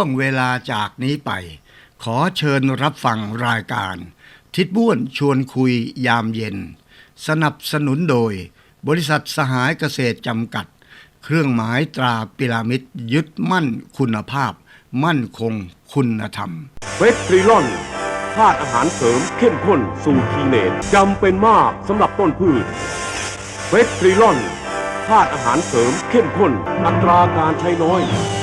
วงเวลาจากนี้ไป ขอเชิญรับฟังรายการ ทิดบ้วนชวนคุยยามเย็น สนับสนุนโดย บริษัทสหายเกษตรจำกัด เครื่องหมายตราปิรามิดยึดมั่นคุณภาพ มั่นคงคุณธรรมเวสตรีลอนธาตุอาหารเสริมเข้มข้นสูตรทีเนตจำเป็นมากสำหรับต้นพืชเวสตรีลอนธาตุอาหารเสริมเข้มข้นอัตราการใช้น้อย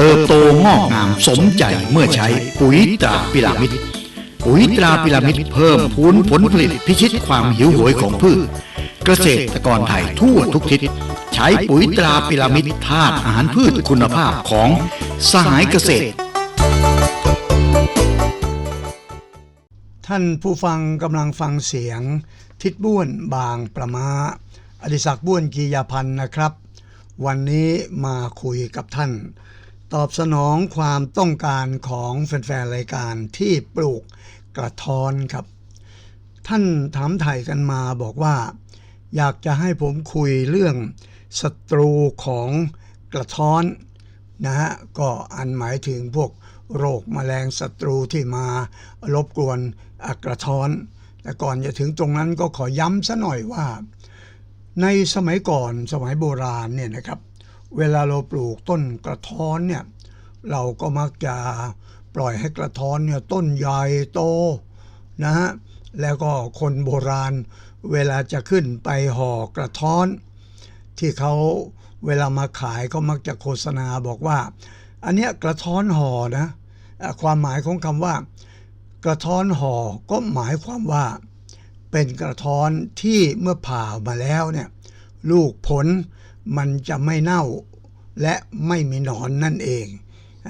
เติบโตงอกงามสมใจเมื่อใช้ปุ๋ยตราพิรามิดปุ๋ยตราพิรามิดเพิ่มพูนผลผลิตพิชิตความหิวโหยของพืช เกษตรกรไทยทั่วทุกทิศ ใช้ปุ๋ยตราพิรามิดธาตุอาหารพืชคุณภาพของสหายเกษตร ท่านผู้ฟังกำลังฟังเสียง ทิดบ้วนบางประมาอดิศักบ้วนกียาพันธ์นะครับ วันนี้มาคุยกับท่าน ตอบสนองความต้องการของแฟนๆรายการที่ปลูกกระท้อนครับ ท่านถามถ่ายกันมาบอกว่า อยากจะให้ผมคุยเรื่องศัตรูของกระท้อนนะฮะก็อันหมายถึงพวกโรคแมลงศัตรูที่มารบกวนอกระท้อน แต่ก่อนจะถึงตรงนั้นก็ขอย้ำซะหน่อยว่า ในสมัยก่อนสมัยโบราณเนี่ยนะครับ เวลาเราปลูกต้นกระท้อนเนี่ยเราก็มักจะปล่อยให้กระท้อนเนี่ยต้นใหญ่โตนะฮะแล้วก็คนโบราณเวลาจะขึ้นไปห่อกระท้อน ที่เขาเวลามาขายก็มักจะโฆษณาบอกว่า อันเนี้ยกระท้อนห่อนะความหมายของคำว่า กระท้อนห่อก็หมายความว่า เป็นกระท้อนที่เมื่อผ่ามาแล้วเนี่ยลูกผล มันจะไม่เน่าและไม่มีหนอนนั่นเอง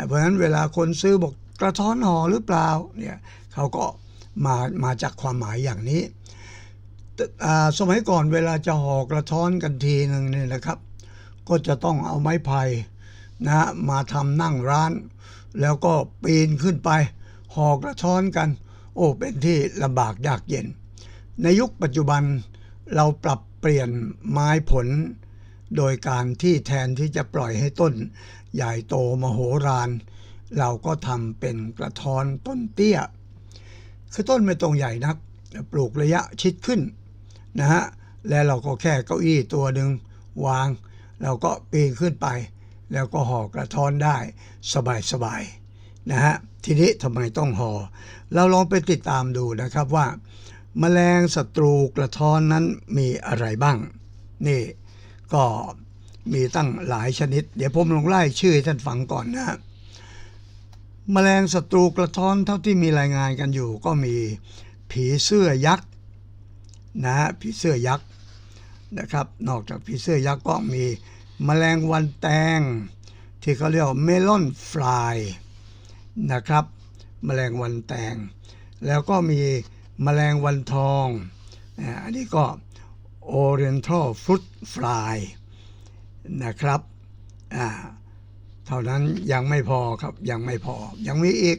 เพราะฉะนั้นเวลาคนซื้อบอกกระท้อนห่อหรือเปล่าเนี่ยเขาก็มามาจากความหมายอย่างนี้ สมัยก่อนเวลาจะห่อกระท้อนกันทีหนึ่งเนี่ยนะครับ ก็จะต้องเอาไม้ไผ่นะมาทำนั่งร้าน แล้วก็ปีนขึ้นไปห่อกระท้อนกัน โอ้เป็นที่ลำบากยากเย็น ในยุคปัจจุบันเราปรับเปลี่ยนไม้ผล โดยการที่แทนที่จะปล่อยให้ต้น ใหญ่โตมโหฬารเราก็ทำเป็นกระท้อนต้นเตี้ย คือต้นไม่ตรงใหญ่นัก ปลูกระยะชิดขึ้นนะฮะแล้วเราก็แค่เก้าอี้ตัวหนึ่งวาง เราก็ปีนขึ้นไป แล้วก็ห่อกระท้อนได้สบายๆนะฮะทีนี้ทำไมต้องห่อเราลองไปติดตามดูนะครับว่า แมลงศัตรูกระท้อนนั้นมีอะไรบ้าง นี่ ก็มีตั้งหลายชนิด เดี๋ยวผมลงไล่ชื่อให้ท่านฟังก่อนนะฮะแมลงศัตรูกระท้อนเท่าที่มีรายงานกันอยู่ ก็มีผีเสื้อยักษ์นะฮะผีเสื้อยักษ์นะครับ นอกจากผีเสื้อยักษ์ก็มีแมลงวันแตง ที่เขาเรียกว่าเมลอนฟลายนะครับแมลงวันแตง แล้วก็มีแมลงวันทองอันนี้ก็ Oriental Fruit Fly นะครับอ่าเท่านั้นยังไม่พอครับยังไม่พอ ยังมีอีก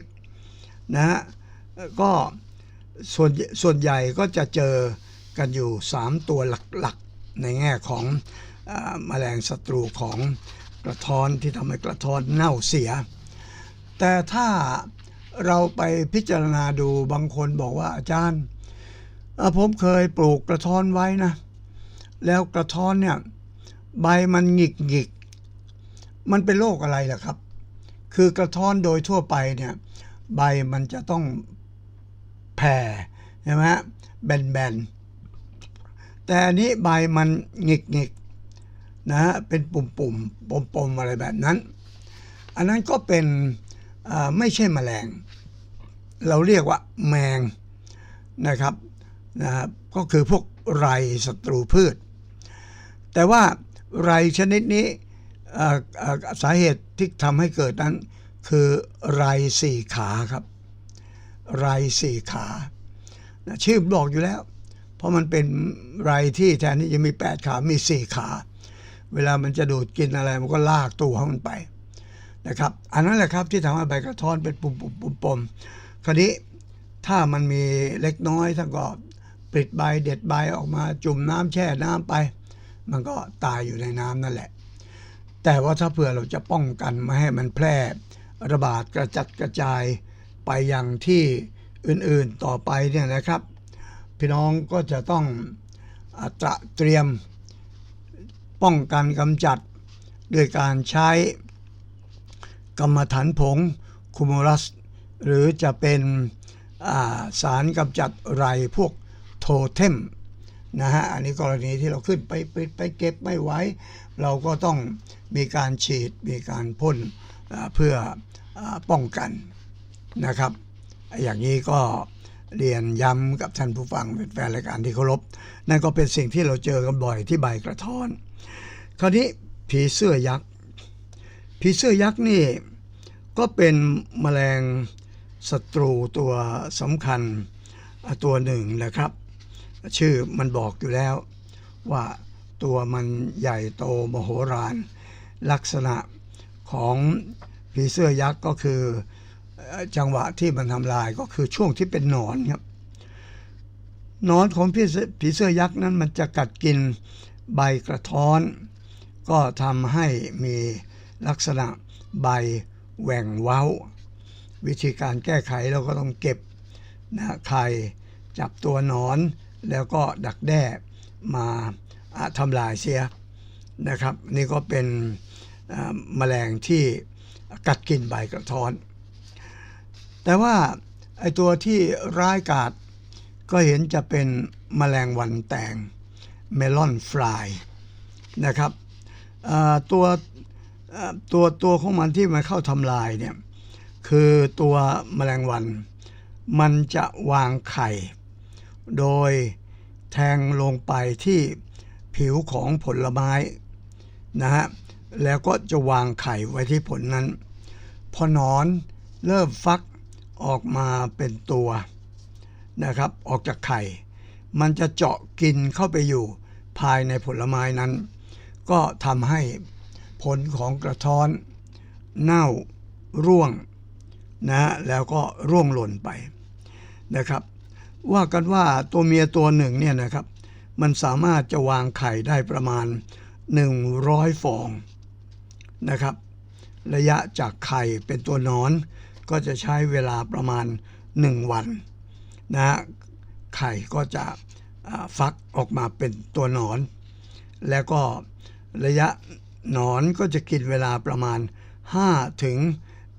นะฮะก็ส่วนส่วนใหญ่ก็จะเจอกันอยู่ 3 ตัวหลักๆ ในแง่ของอาแมลงศัตรูของกระท้อนที่ทำให้กระท้อนเน่าเสีย แต่ถ้าเราไปพิจารณาดูบางคนบอกว่าอาจารย์ ผมเคยปลูกกระท้อนไว้นะ แล้วกระท้อนเนี่ยใบมันหงิกหงิกมันเป็นโรคอะไรล่ะครับ คือกระท้อนโดยทั่วไปเนี่ยใบมันจะต้องแผ่ใช่ไหมฮะแบนๆ แต่อันนี้ใบมันหงิกหงิกนะฮะเป็นปุ่มปุ่มปมปมอะไรแบบนั้น อันนั้นก็เป็นไม่ใช่แมลง เราเรียกว่าแมงนะครับนะครับก็คือพวกไรศัตรูพืช แต่ว่าไรชนิดนี้สาเหตุที่ทำให้เกิดนั้น คือไรสี่ขาครับ ไรสี่ขานะชื่อบอกอยู่แล้ว เพราะมันเป็นไรที่แทนที่จะมี 8 ขามี 4 ขา เวลามันจะดูดกินอะไรมันก็ลากตัวของมันไปนะครับ อันนั้นแหละครับที่ทำให้ใบกระท้อนเป็นปุ่มๆปุ่มๆคราวนี้ถ้ามันมีเล็กน้อยท่านก็ปิดใบเด็ดใบออกมาจุ่มน้ำแช่น้ำไป มันก็ตายอยู่ในน้ำนั่นแหละ แต่ว่าถ้าเผื่อเราจะป้องกันไม่ให้มันแพร่ระบาดกระจัดกระจายไปยังที่อื่นๆต่อไปเนี่ยนะครับ พี่น้องก็จะต้องอตระเตรียมป้องกันกำจัดด้วยการใช้กรรมฐานผงคูโมรัส หรือจะเป็นาสารกำจัดไรพวกโทเทม นะฮะอันนี้กรณีที่เราขึ้นไปไปไปเก็บไม่ไหวเราก็ต้องมีการฉีดมีการพ่นเพื่ออป้องกันนะครับ อย่างนี้ก็เรียนย้ำกับท่านผู้ฟังเป็นแฟนรายการที่เคารพนั่นก็เป็นสิ่งที่เราเจอกันบ่อยที่ใบกระท้อน คราวนี้ผีเสื้อยักษ์ผีเสื้อยักษ์นี่ก็เป็นแมลงศัตรูตัวสำคัญตัวหนึ่งนะครับ ชื่อมันบอกอยู่แล้ว ว่าตัวมันใหญ่โตมโหฬารลักษณะของผีเสื้อยักษ์ก็คือจังหวะที่มันทำลายก็คือช่วงที่เป็นหนอนครับหนอนของผีเสื้อผีเสื้อยักษ์นั้นมันจะกัดกินใบกระท้อน ก็ทำให้มีลักษณะใบแหว่งเว้า วิธีการแก้ไขเราก็ต้องเก็บนะไข่จับตัวหนอน แล้วก็ดักแด้มาทำลายเสียนะครับ นี่ก็เป็นอ่าแมลงที่กัดกินใบกระท้อน แต่ว่าไอตัวที่ร้ายกาจก็เห็นจะเป็นแมลงวันแตงเมลอนฟลายนะครับตัวตัวตัวของมันที่มาเข้าทำลายเนี่ยคือตัวแมลงวัน มันจะวางไข่ โดยแทงลงไปที่ผิวของผลไม้นะฮะแล้วก็จะวางไข่ไว้ที่ผลนั้น พอนอนเริ่มฟักออกมาเป็นตัวนะครับออกจากไข่ มันจะเจาะกินเข้าไปอยู่ภายในผลไม้นั้น ก็ทำให้ผลของกระท้อน เน่าร่วงนะฮะแล้วก็ร่วงหล่นไปนะครับ ว่ากันว่าตัวเมียตัวหนึ่งเนี่ยนะครับ มันสามารถจะวางไข่ได้ประมาณ 100 ฟองนะครับ ระยะจากไข่เป็นตัวนอน ก็จะใช้เวลาประมาณ 1 วันนะไข่ก็จะฟักออกมาเป็นตัวนอน แล้วก็ระยะหนอนก็จะกินเวลาประมาณ 5 ถึง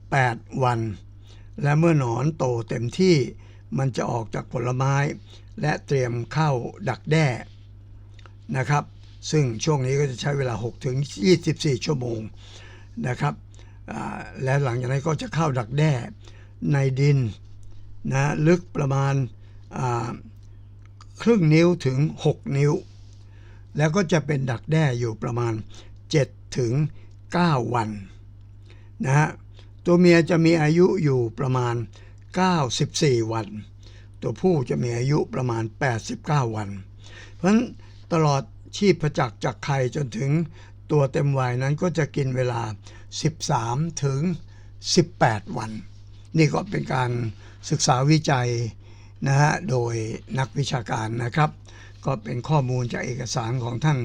8 วัน และเมื่อหนอนโตเต็มที่ มันจะออกจากผลไม้ และเตรียมเข้าดักแด้นะครับ ซึ่งช่วงนี้ก็จะใช้เวลา 6 ถึง 24 ชั่วโมงนะครับและหลังจากนั้นก็จะเข้าดักแด้ในดินนะลึกประมาณครึ่งนิ้วถึง 6 นิ้ว แล้วก็จะเป็นดักแด้อยู่ประมาณ 7 ถึง 9 วันนะฮะตัวเมียจะมีอายุอยู่ประมาณ 94 วัน ตัวผู้จะมีอายุประมาณ 89 วัน เพราะฉะนั้นตลอดชีพจักจากไข่จนถึงตัวเต็มวัยนั้นก็จะกินเวลา 13 ถึง 18 วัน นี่ก็เป็นการศึกษาวิจัยนะฮะโดยนักวิชาการนะครับ ก็เป็นข้อมูลจากเอกสารของท่าน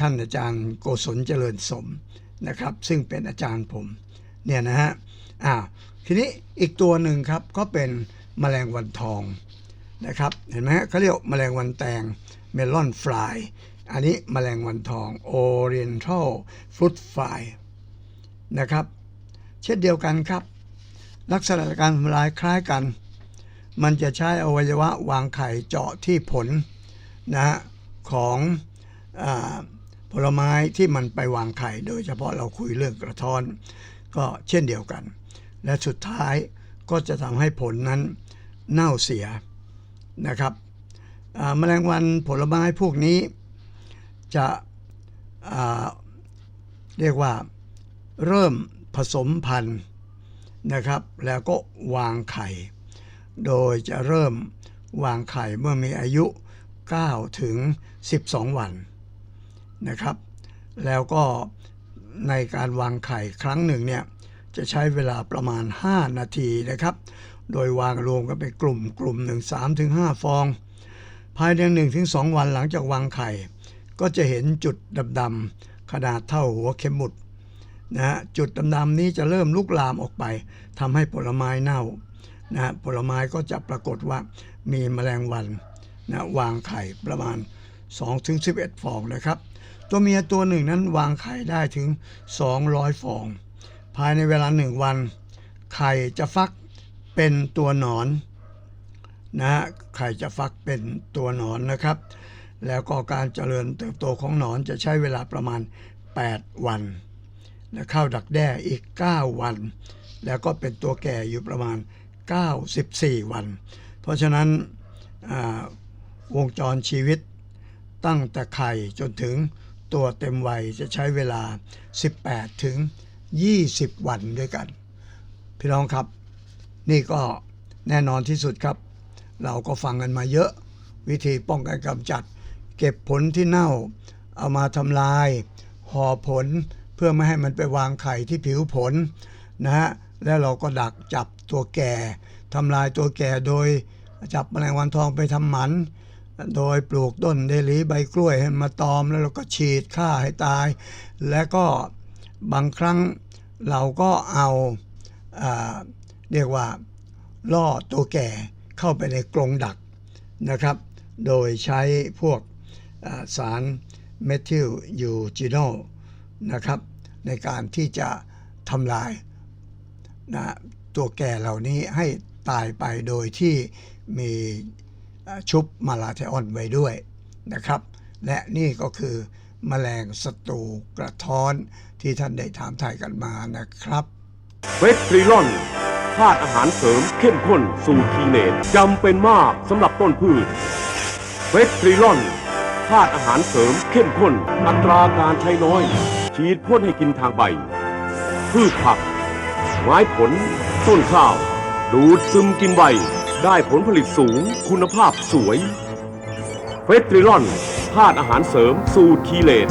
ท่านอาจารย์โกศลเจริญสมนะครับ ซึ่งเป็นอาจารย์ผมเนี่ยนะฮะอ้า ทีนี้อีกตัวหนึ่งครับก็เป็นแมลงวันทองนะครับ เห็นไหมฮะเขาเรียกแมลงวันแตงเมลอนฟลายอันนี้แมลงวันทอง Oriental Fruit Fly นะครับ เช่นเดียวกันครับ ลักษณะการทำลายคล้ายกัน มันจะใช้อวัยวะวางไข่เจาะที่ผลนะฮะของอผลไม้ที่มันไปวางไข่ โดยเฉพาะเราคุยเรื่องกระท้อน ก็เช่นเดียวกัน และสุดท้ายก็จะทำให้ผลนั้นเน่าเสียนะครับแมลงวันผลไม้พวกนี้ จะเรียกว่าเริ่มผสมพันธุ์นะครับ แล้วก็วางไข่ โดยจะเริ่มวางไข่เมื่อมีอายุ 9 ถึง 12 วันนะครับ แล้วก็ในการวางไข่ครั้งหนึ่งเนี่ย จะใช้เวลาประมาณ 5 นาทีนะครับ โดยวางรวมกันเป็นกลุ่มกลุ่มหนึ่ง3ถึง5ฟอง ภายใน1ถึง2วันหลังจากวางไข่ ก็จะเห็นจุดดำๆขนาดเท่าหัวเข็มหมุดนะจุดดำๆนี้จะเริ่มลุกลามออกไปทำให้ผลไม้เน่านะฮะผลไม้ก็จะปรากฏว่ามีแมลงวันนะวางไข่ประมาณ 2-11 ฟองนะครับ ตัวเมียตัวหนึ่งนั้นวางไข่ได้ถึง 200 ฟอง ภายในเวลาหนึ่งวัน ไข่จะฟักเป็นตัวหนอนนะฮะไข่จะฟักเป็นตัวหนอนนะครับ แล้วก็การเจริญเติบโตของหนอนจะใช้เวลาประมาณ 8 วัน และเข้าดักแด้อีก 9 วัน แล้วก็เป็นตัวแก่อยู่ประมาณ 94 วัน เพราะฉะนั้นวงจรชีวิตตั้งแต่ไข่จนถึงตัวเต็มวัยจะใช้เวลา 18 ถึง 20 วันด้วยกัน พี่น้องครับ นี่ก็แน่นอนที่สุดครับ เราก็ฟังกันมาเยอะ วิธีป้องกันกำจัด เก็บผลที่เน่า เอามาทำลาย ห่อผลเพื่อไม่ให้มันไปวางไข่ที่ผิวผลนะฮะแล้วเราก็ดักจับตัวแก่ทำลายตัวแก่โดยจับแมลงวันทองไปทำหมัน โดยปลูกต้นเดลีใบกล้วยให้มาตอมแล้วเราก็ฉีดฆ่าให้ตาย และก็บางครั้ง เราก็เอาอาเรียกว่าล่อตัวแก่เข้าไปในกรงดักนะครับ โดยใช้พวกสารเมทิลยูจิโนนะครับ ในการที่จะทำลายนะตัวแก่เหล่านี้ให้ตายไปโดยที่มีชุบมาลาเทออนไว้ด้วยนะครับ และนี่ก็คือมแมลงศัตรูกระท้อน ที่ท่านได้ถามถ่ายกันมานะครับเวสตรีลอนธาตุอาหารเสริมเข้มข้นสูตรทีเนตจำเป็นมากสำหรับต้นพืชเวสตรีลอนธาตุอาหารเสริมเข้มข้น อัตราการใช้น้อย ฉีดพ่นให้กินทางใบ พืชผัก ไม้ผล ต้นข้าว ดูดซึมกินใบ ได้ผลผลิตสูง คุณภาพสวยเวสตรีลอนธาตุอาหารเสริมสูตรคีเลต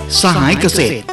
สหายเกษตร